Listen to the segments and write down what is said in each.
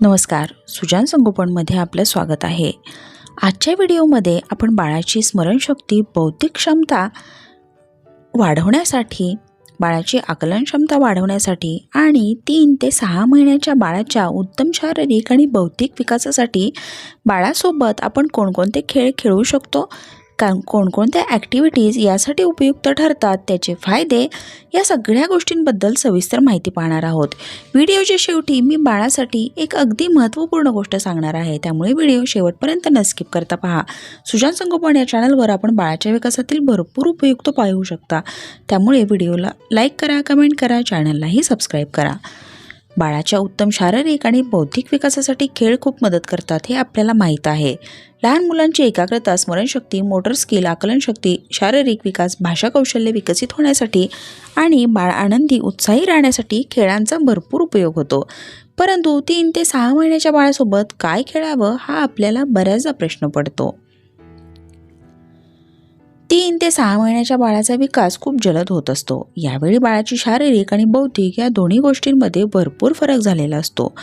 नमस्कार. सुजान संगोपनमध्ये आपलं स्वागत आहे. आजच्या व्हिडिओमध्ये आपण बाळाची स्मरणशक्ती बौद्धिक क्षमता वाढवण्यासाठी बाळाची आकलन क्षमता वाढवण्यासाठी आणि तीन ते सहा महिन्याच्या बाळाच्या उत्तम शारीरिक आणि बौद्धिक विकासासाठी बाळासोबत आपण कोणकोणते खेळ खेळू शकतो? का कोणकोणत्या ॲक्टिव्हिटीज यासाठी उपयुक्त ठरतात त्याचे फायदे या सगळ्या गोष्टींबद्दल सविस्तर माहिती पाहणार आहोत. व्हिडिओच्या शेवटी मी बाळासाठी एक अगदी महत्त्वपूर्ण गोष्ट सांगणार आहे. त्यामुळे व्हिडिओ शेवटपर्यंत न स्किप करता पहा. सुजान संगोपन या चॅनलवर आपण बाळाच्या विकासातील भरपूर उपयुक्त पाहू शकता. त्यामुळे व्हिडिओला लाईक करा कमेंट करा चॅनललाही सबस्क्राईब करा. बाळाच्या उत्तम शारीरिक आणि बौद्धिक विकासासाठी खेळ खूप मदत करतात हे आपल्याला माहीत आहे. लहान मुलांची एकाग्रता स्मरणशक्ती मोटर स्किल आकलनशक्ती शारीरिक विकास भाषा कौशल्य विकसित होण्यासाठी आणि बाळ आनंदी उत्साही राहण्यासाठी खेळांचा भरपूर उपयोग होतो. परंतु तीन ते सहा महिन्याच्या बाळासोबत काय खेळावं हा आपल्याला बऱ्याचदा प्रश्न पडतो. तीन ते सहा महिन्याच्या बाळाचा विकास खूप जलद होत असतो. यावेळी बाळाची शारीरिक आणि बौद्धिक या दोन्ही गोष्टींमध्ये भरपूर फरक झालेला असतो.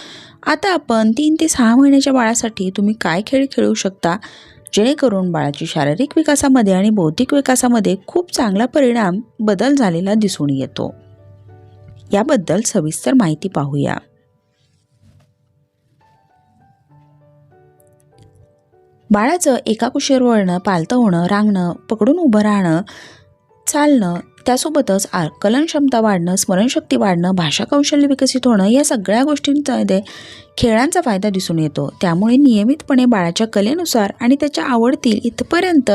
आता आपण तीन ते सहा महिन्याच्या बाळासाठी तुम्ही काय खेळ खेळू शकता? जेणेकरून बाळाची शारीरिक विकासामध्ये आणि बौद्धिक विकासामध्ये खूप चांगला परिणाम बदल झालेला दिसून येतो. याबद्दल सविस्तर माहिती पाहूया. बाळाचं एका कुशीवर वळणं पालतं होणं रांगणं पकडून उभं राहणं चालणं त्यासोबतच आकलन क्षमता वाढणं स्मरणशक्ती वाढणं भाषा कौशल्य विकसित होणं या सगळ्या गोष्टींमध्ये खेळांचा फायदा दिसून येतो. त्यामुळे नियमितपणे बाळाच्या कलेनुसार आणि त्याच्या आवडतील इथपर्यंत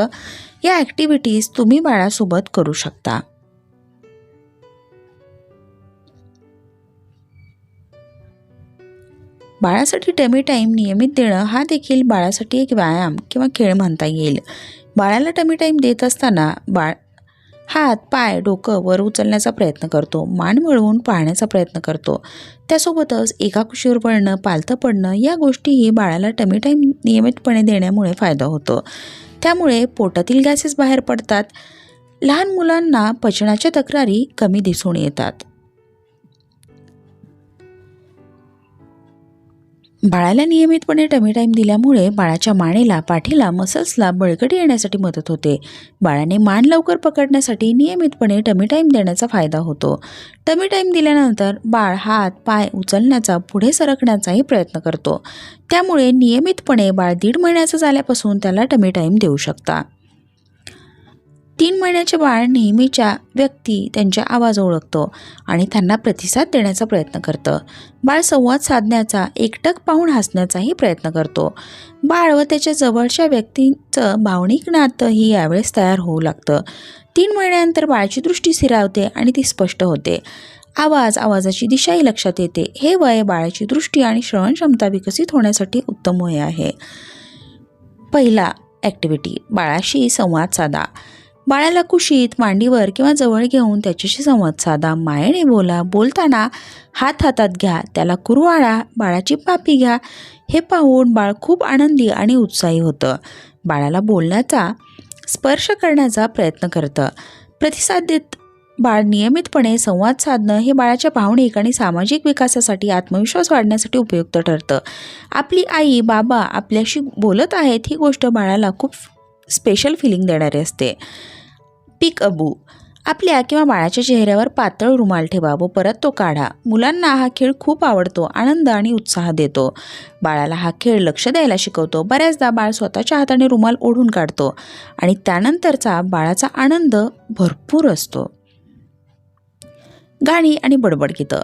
या ॲक्टिव्हिटीज तुम्ही बाळासोबत करू शकता. बाळासाठी टमी टाईम नियमित देणं हा देखील बाळासाठी एक व्यायाम किंवा खेळ म्हणता येईल. बाळाला टमी टाईम देत असताना बाळ हात पाय डोकं वर उचलण्याचा प्रयत्न करतो. मान वळवून पाहण्याचा प्रयत्न करतो. त्यासोबतच एका कुशीवर पडणं पालथं पडणं या गोष्टीही बाळाला टमी टाईम नियमितपणे देण्यामुळे फायदा होतो. त्यामुळे पोटातील गॅसेस बाहेर पडतात. लहान मुलांना पचनाच्या तक्रारी कमी दिसून येतात. बाळाला नियमितपणे टमी टाईम दिल्यामुळे बाळाच्या मानेला पाठीला मसल्सला बळकटी येण्यासाठी मदत होते. बाळाने मान लवकर पकडण्यासाठी नियमितपणे टमी टाईम देण्याचा फायदा होतो. टमी टाईम दिल्यानंतर बाळ हात पाय उचलण्याचा पुढे सरकण्याचाही प्रयत्न करतो. त्यामुळे नियमितपणे बाळ दीड महिन्याचं झाल्यापासून त्याला टमी टाईम देऊ शकता. तीन महिन्याचे बाळ नेहमीच्या व्यक्ती त्यांच्या आवाज ओळखतो आणि त्यांना प्रतिसाद देण्याचा प्रयत्न करतं. बाळ संवाद साधण्याचा एकटक पाहून हसण्याचाही प्रयत्न करतो. बाळ व त्याच्या जवळच्या व्यक्तींचं भावनिक नातंही यावेळेस तयार होऊ लागतं. तीन महिन्यानंतर बाळाची दृष्टी स्थिरावते आणि ती स्पष्ट होते. आवाज आवाजाची दिशाही लक्षात येते. हे वय बाळाची दृष्टी आणि श्रवण क्षमता विकसित होण्यासाठी उत्तम वय आहे. पहिला ॲक्टिव्हिटी बाळाशी संवाद साधा. बाळाला कुशीत मांडीवर किंवा जवळ घेऊन त्याच्याशी संवाद साधा. मायेने बोला बोलताना हात हातात घ्या त्याला कुरवाळा बाळाची पापी घ्या. हे पाहून बाळ खूप आनंदी आणि उत्साही होतं. बाळाला बोलण्याचा स्पर्श करण्याचा प्रयत्न करतं. प्रतिसाद देत बाळ नियमितपणे संवाद साधणं हे बाळाच्या भावनिक आणि सामाजिक विकासासाठी आत्मविश्वास वाढण्यासाठी उपयुक्त ठरतं. आपली आई बाबा आपल्याशी बोलत आहेत ही गोष्ट बाळाला खूप स्पेशल फिलिंग देणारी असते. पिक अबू. आपल्या किंवा बाळाच्या चेहऱ्यावर पातळ रुमाल ठेवा व परत तो काढा. मुलांना हा खेळ खूप आवडतो आनंद आणि उत्साह देतो. बाळाला हा खेळ लक्ष द्यायला शिकवतो. बऱ्याचदा बाळ स्वतःच्या हाताने रुमाल ओढून काढतो आणि त्यानंतरचा बाळाचा आनंद भरपूर असतो. गाणी आणि बडबड गीतं.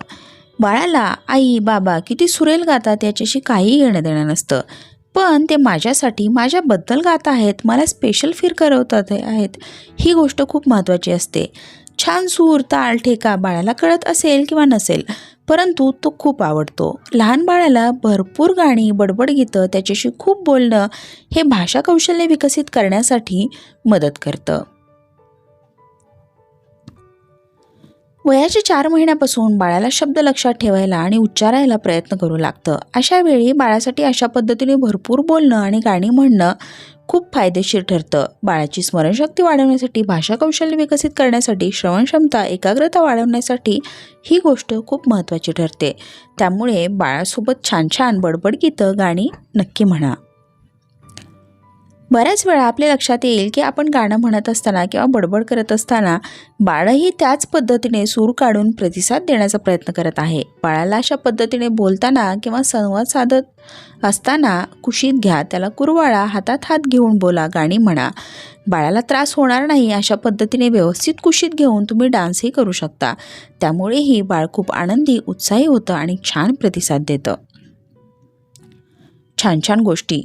बाळाला आई बाबा किती सुरेल गातात याच्याशी काही घेणं देणं नसतं. पण ते माझ्यासाठी माझ्याबद्दल गात आहेत मला स्पेशल फील करवतात आहेत ही गोष्ट खूप महत्त्वाची असते. छान सूर ताल ठेका बाळाला कळत असेल किंवा नसेल परंतु तो खूप आवडतो. लहान बाळाला भरपूर गाणी बडबड गीतं त्याच्याशी खूप बोलणं हे भाषा कौशल्य विकसित करण्यासाठी मदत करतं. वयाच्या चार महिन्यापासून बाळाला शब्द लक्षात ठेवायला आणि उच्चारायला प्रयत्न करू लागतं. अशा वेळी बाळासाठी अशा पद्धतीने भरपूर बोलणं आणि गाणी म्हणणं खूप फायदेशीर ठरतं. बाळाची स्मरणशक्ती वाढवण्यासाठी भाषा कौशल्य विकसित करण्यासाठी श्रवणक्षमता एकाग्रता वाढवण्यासाठी ही गोष्ट खूप महत्त्वाची ठरते. त्यामुळे बाळासोबत छान छान बडबड गीतं गाणी नक्की म्हणा. बऱ्याच वेळा आपल्या लक्षात येईल की आपण गाणं म्हणत असताना किंवा बडबड करत असताना बाळही त्याच पद्धतीने सूर काढून प्रतिसाद देण्याचा प्रयत्न करत आहे. बाळाला अशा पद्धतीने बोलताना किंवा संवाद साधत असताना कुशीत घ्या त्याला कुरवाळा हातात हात घेऊन बोला गाणी म्हणा. बाळाला त्रास होणार नाही अशा पद्धतीने व्यवस्थित कुशीत घेऊन तुम्ही डान्सही करू शकता. त्यामुळेही बाळ खूप आनंदी उत्साही होतं आणि छान प्रतिसाद देतं. छान छान गोष्टी.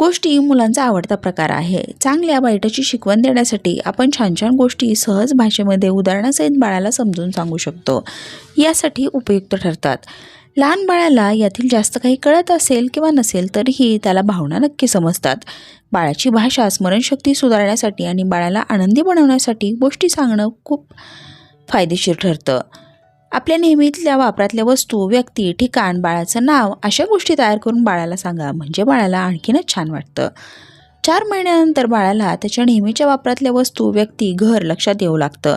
गोष्टी मुलांचा आवडता प्रकार आहे. चांगल्या वाईटाची शिकवण देण्यासाठी आपण छान छान गोष्टी सहज भाषेमध्ये उदाहरणासहित बाळाला समजून सांगू शकतो. यासाठी उपयुक्त ठरतात. लहान बाळाला यातील जास्त काही कळत असेल किंवा नसेल तरीही त्याला भावना नक्की समजतात. बाळाची भाषा स्मरणशक्ती सुधारण्यासाठी आणि बाळाला आनंदी बनवण्यासाठी गोष्टी सांगणं खूप फायदेशीर ठरतं. आपल्या नेहमीतल्या वापरातल्या वस्तू व्यक्ती ठिकाण बाळाचं नाव अशा गोष्टी तयार करून बाळाला सांगा. म्हणजे बाळाला आणखीनच छान वाटतं. चार महिन्यानंतर बाळाला त्याच्या नेहमीच्या वापरातल्या वस्तू व्यक्ती घर लक्षात येऊ लागतं.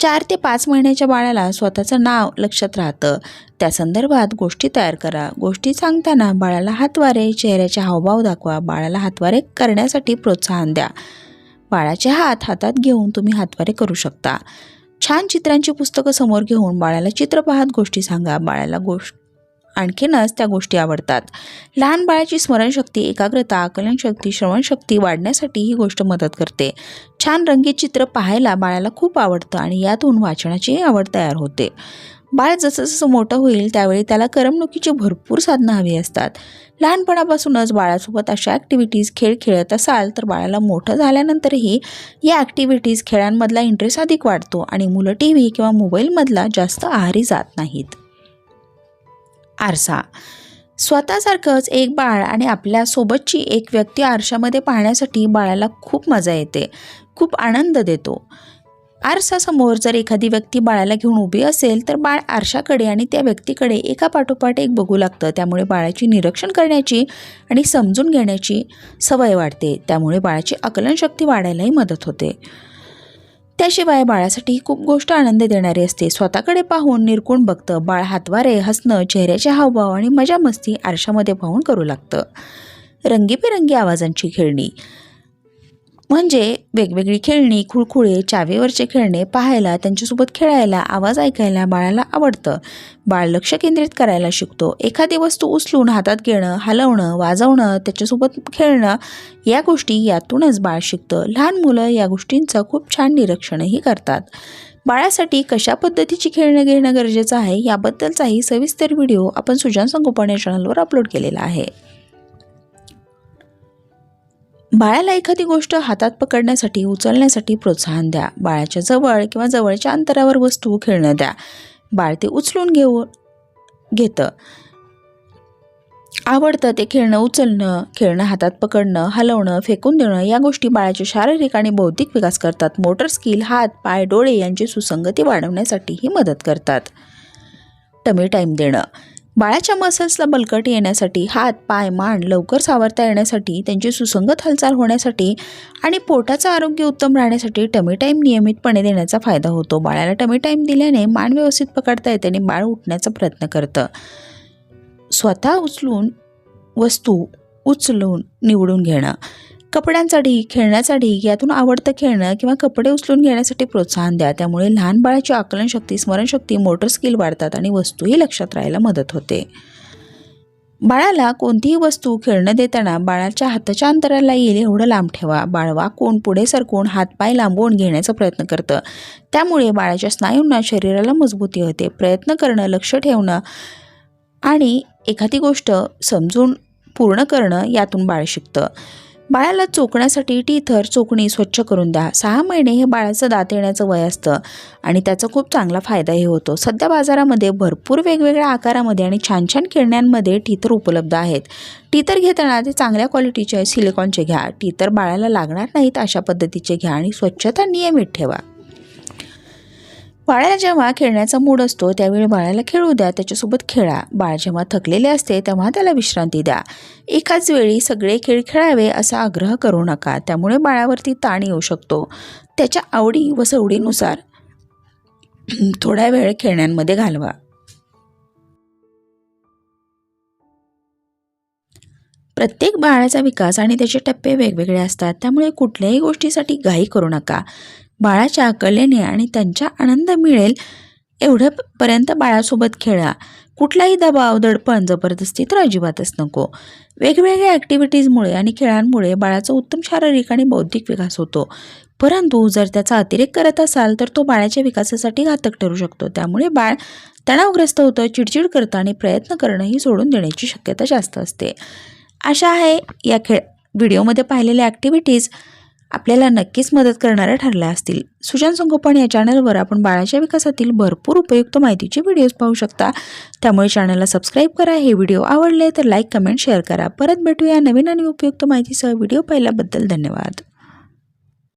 चार ते पाच महिन्याच्या बाळाला स्वतःचं नाव लक्षात राहतं. त्या संदर्भात गोष्टी तयार करा. गोष्टी सांगताना बाळाला हातवारे चेहऱ्याचे हावभाव दाखवा. बाळाला हातवारे करण्यासाठी प्रोत्साहन द्या. बाळाचे हात हातात घेऊन तुम्ही हातवारे करू शकता. छान चित्रांची पुस्तकं समोर घेऊन बाळाला चित्र पाहत गोष्टी सांगा. बाळाला गोष्ट आणखीनच त्या गोष्टी आवडतात. लहान बाळाची स्मरणशक्ती एकाग्रता आकलनशक्ती श्रवणशक्ती वाढण्यासाठी ही गोष्ट मदत करते. छान रंगीत चित्र पाहायला बाळाला खूप आवडतं आणि यातून वाचनाचीही आवड तयार होते. बाळ जसं जसं मोठं होईल त्यावेळी त्याला करमणुकीची भरपूर साधनं हवी असतात. लहानपणापासूनच बाळासोबत अशा ॲक्टिव्हिटीज खेळ खेळत असाल तर बाळाला मोठं झाल्यानंतरही या ॲक्टिव्हिटीज खेळांमधला इंटरेस्ट अधिक वाढतो आणि मुलं टी व्ही किंवा मोबाईलमधला जास्त आहारी जात नाहीत. आरसा. स्वतःसारखंच एक बाळ आणि आपल्यासोबतची एक व्यक्ती आरशामध्ये पाहण्यासाठी बाळाला खूप मजा येते. खूप आनंद देतो. आरसासमोर जर एखादी व्यक्ती बाळाला घेऊन उभी असेल तर बाळ आरशाकडे आणि त्या व्यक्तीकडे एका पाठोपाठ एक बघू लागतं. त्यामुळे बाळाची निरीक्षण करण्याची आणि समजून घेण्याची सवय वाढते. त्यामुळे बाळाची आकलनशक्ती वाढायलाही मदत होते. त्याशिवाय बाळासाठी खूप गोष्ट आनंद देणारी असते. स्वतःकडे पाहून निरकून बघतं. बाळ हातवारे हसणं चेहऱ्याचे हावभाव आणि मजा मस्ती आरशामध्ये पाहून करू लागतं. रंगीबेरंगी आवाजांची खेळणी. म्हणजे वेगवेगळी खेळणी खुळखुळे चावेवरचे खेळणे पाहायला त्यांच्यासोबत खेळायला आवाज ऐकायला बाळाला आवडतं. बाळ लक्ष केंद्रित करायला शिकतो. एखादी वस्तू उचलून हातात घेणं हलवणं वाजवणं त्याच्यासोबत खेळणं या गोष्टी यातूनच बाळ शिकतं. लहान मुलं या गोष्टींचं खूप छान निरीक्षणही करतात. बाळासाठी कशा पद्धतीची खेळणं घेणं गरजेचं आहे याबद्दलचाही सविस्तर व्हिडिओ आपण सुजान संगोपन या चॅनलवर अपलोड केलेला आहे. बाळाला एखादी गोष्ट हातात पकडण्यासाठी उचलण्यासाठी प्रोत्साहन द्या. बाळाच्या जवळ किंवा जवळच्या अंतरावर वस्तू खेळणं द्या. बाळ ते उचलून घेऊ घेतं. आवडतं ते खेळणं उचलणं खेळणं हातात पकडणं हलवणं फेकून देणं या गोष्टी बाळाचे शारीरिक आणि बौद्धिक विकास करतात. मोटर स्किल हात पाय डोळे यांची सुसंगती वाढवण्यासाठीही मदत करतात. टमी टाईम देणं. बाळाच्या मसल्सला बलकट येण्यासाठी हात पाय मान लवकर सावरता येण्यासाठी त्यांची सुसंगत हालचाल होण्यासाठी आणि पोटाचं आरोग्य उत्तम राहण्यासाठी टमी टाईम नियमितपणे देण्याचा फायदा होतो. बाळाला टमी टाईम दिल्याने मान व्यवस्थित पकडता येते आणि बाळ उठण्याचा प्रयत्न करतं. स्वतः उचलून वस्तू उचलून निवडून घेणं. कपड्यांचा ढीग खेळण्याचा ढीग यातून आवडतं खेळणं किंवा कपडे उचलून घेण्यासाठी प्रोत्साहन द्या. त्यामुळे लहान बाळाची आकलनशक्ती स्मरणशक्ती मोटर स्किल वाढतात आणि वस्तूही लक्षात राहायला मदत होते. बाळाला कोणतीही वस्तू खेळणं देताना बाळाच्या हाताच्या अंतराला येईल एवढं लांब ठेवा. बाळ वाकून पुढे सरकून हातपाय लांबवून घेण्याचा प्रयत्न करतं. त्यामुळे बाळाच्या स्नायूंना शरीराला मजबूती होते. प्रयत्न करणं लक्ष ठेवणं आणि एखादी गोष्ट समजून पूर्ण करणं यातून बाळ शिकतं. बाळाला चोखण्यासाठी टीथर चोकणी स्वच्छ करून द्या. सहा महिने हे बाळाचं दात येण्याचं वय असतं आणि त्याचा खूप चांगला फायदाही होतो. सध्या बाजारामध्ये भरपूर वेगवेगळ्या आकारामध्ये आणि छान छान खेळण्यांमध्ये टीथर उपलब्ध आहेत. टीथर घेताना ते चांगल्या क्वालिटीचे सिलिकॉनचे घ्या. टीथर बाळाला लागणार नाहीत अशा पद्धतीचे घ्या आणि स्वच्छता नियमित ठेवा. बाळाला जेव्हा खेळण्याचा मूड असतो त्यावेळी बाळाला खेळू द्या त्याच्यासोबत खेळा. बाळ जेव्हा थकलेले असते तेव्हा त्याला विश्रांती द्या. एकाच वेळी सगळे खेळ खेळावे असा आग्रह करू नका. त्यामुळे बाळावरती ताण येऊ शकतो. त्याच्या आवडी व सवडीनुसार थोडा वेळ खेळण्यांमध्ये घालवा. प्रत्येक बाळाचा विकास आणि त्याचे टप्पे वेगवेगळे असतात. त्यामुळे कुठल्याही गोष्टीसाठी घाई करू नका. बाळाच्या कलेने आणि त्यांच्या आनंद मिळेल एवढं पर्यंत बाळासोबत खेळा. कुठलाही दबाव दडपण जबरदस्ती तर अजिबातच नको. वेगवेगळ्या ॲक्टिव्हिटीजमुळे आणि खेळांमुळे बाळाचा उत्तम शारीरिक आणि बौद्धिक विकास होतो. परंतु जर त्याचा अतिरेक करत असाल तर तो बाळाच्या विकासासाठी घातक ठरू शकतो. त्यामुळे बाळ तणावग्रस्त होतं चिडचिड करतं आणि प्रयत्न करणंही सोडून देण्याची शक्यता जास्त असते. अशा आहे या खेळ व्हिडिओमध्ये पाहिलेल्या ॲक्टिव्हिटीज आपल्याला नक्कीच मदत करणाऱ्या ठरल्या असतील. सुशांत संगोपन या चॅनलवर आपण बाळाच्या विकासातील भरपूर उपयुक्त माहितीचे व्हिडिओज पाहू शकता. त्यामुळे चॅनलला सबस्क्राईब करा हे व्हिडिओ आवडले तर लाईक कमेंट शेअर करा. परत भेटूया नवीन आणि उपयुक्त माहितीसह व्हिडिओ पाहिल्याबद्दल धन्यवाद.